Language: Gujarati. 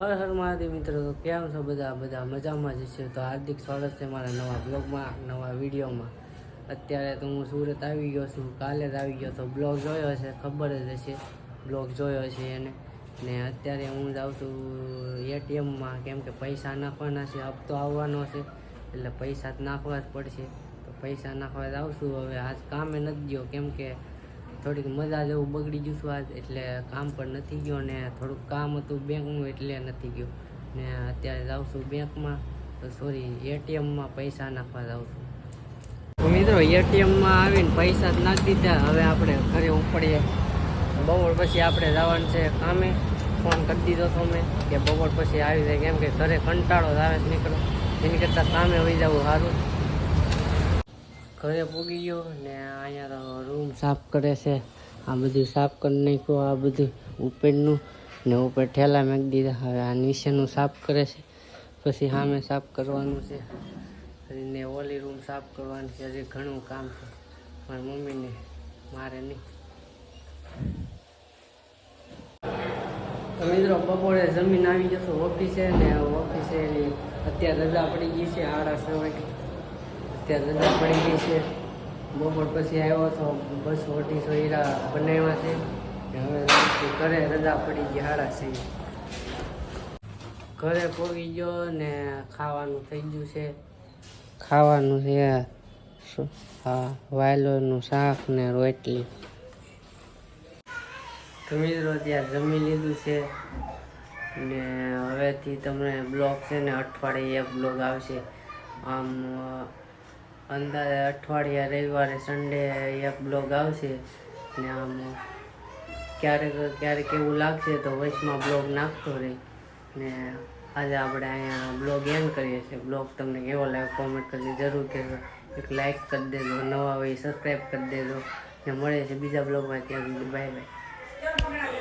હર હર મહાદેવ મિત્રો, તો કેમ છો બધા? બધા મજામાં જ છે. તો હાર્દિક સ્વાગત છે મારા નવા બ્લોગમાં, નવા વિડીયોમાં. અત્યારે તો હું સુરત આવી ગયો છું. કાલે જ આવી ગયો તો બ્લોગ જોયો હશે, ખબર જ હશે. બ્લોગ જોયો છે એને. ને અત્યારે હું જાઉં છું એટીએમમાં, કેમ કે પૈસા નાખવાના છે, હપ્તો આવવાનો છે. એટલે પૈસા નાખવા જ પડશે. તો પૈસા નાખવા જ આવશું હવે. આજ કામે નથી ગયો, કેમ કે થોડીક મજા જેવું બગડી ગયું છું આજ, એટલે કામ પણ નથી ગયો ને થોડુંક કામ હતું બેંકનું એટલે નથી ગયું. ને અત્યારે જાઉં છું બેંકમાં, તો સોરી એટીએમમાં પૈસા નાખવા જાઉં છું. તો મિત્રો, એટીએમમાં આવીને પૈસા જ નાખી દીધા. હવે આપણે ઘરે ઉપડીએ. બપોર પછી આપણે જવાનું છે કામે. ફોન કરી દીધો હતો મેં કે બપોર પછી આવી જાય. કેમ કે ઘરે કંટાળો જ આવે નીકળો એની કરતાં કામે હોઈ જવું સારું. ઘરે પૂગી ગયો ને અહીંયા તો રૂમ સાફ કરે છે. આ બધું સાફ કરી નાખ્યું, આ બધું ઉપરનું ને ઉપર ઠેલા મેકી દીધા. હવે આ નીચેનું સાફ કરે છે. પછી સામે સાફ કરવાનું છે. ને ઓલી રૂમ સાફ કરવાની છે. હજી ઘણું કામ છે. મારી મમ્મીને મારે નહીં. મિત્રો, બપોરે જમીન આવી જશો, ઓફિસે ને ઓફિસે અત્યારે રજા પડી ગઈ છે આડા છ અત્યારે રજા પડી ગઈ છે. બપોર પછી આવ્યો તો બસો અઢીસો હીરા બનાવ્યા છે. હવે ઘરે રજા પડી ગઈ હાડા છે. ઘરે પોગી ગયો ને ખાવાનું થઈ ગયું છે. ખાવાનું છે? હા વાયલોનું શાક ને રોટલી. મિત્રો ત્યાં જમી લીધું છે. ને હવેથી તમને બ્લોગ છે ને અઠવાડિયે એક બ્લોગ આવશે. આમ અંદાજે અઠવાડિયા રવિવારે સન્ડે એક બ્લોગ આવશે. ને આમ ક્યારેક ક્યારેક એવું લાગશે તો વચમાં બ્લોગ નાખતો રહી. ને આજે આપણે અહીંયા બ્લોગ એમ કરીએ છીએ. બ્લોગ તમને કેવો લાગે કોમેન્ટ કરજો. જરૂર કહેજો. એક લાઈક કરી દેજો. નવા હોય સબસ્ક્રાઈબ કરી દેજો. ને મળે છે બીજા બ્લોગમાં ત્યાં સુધી બાય બાય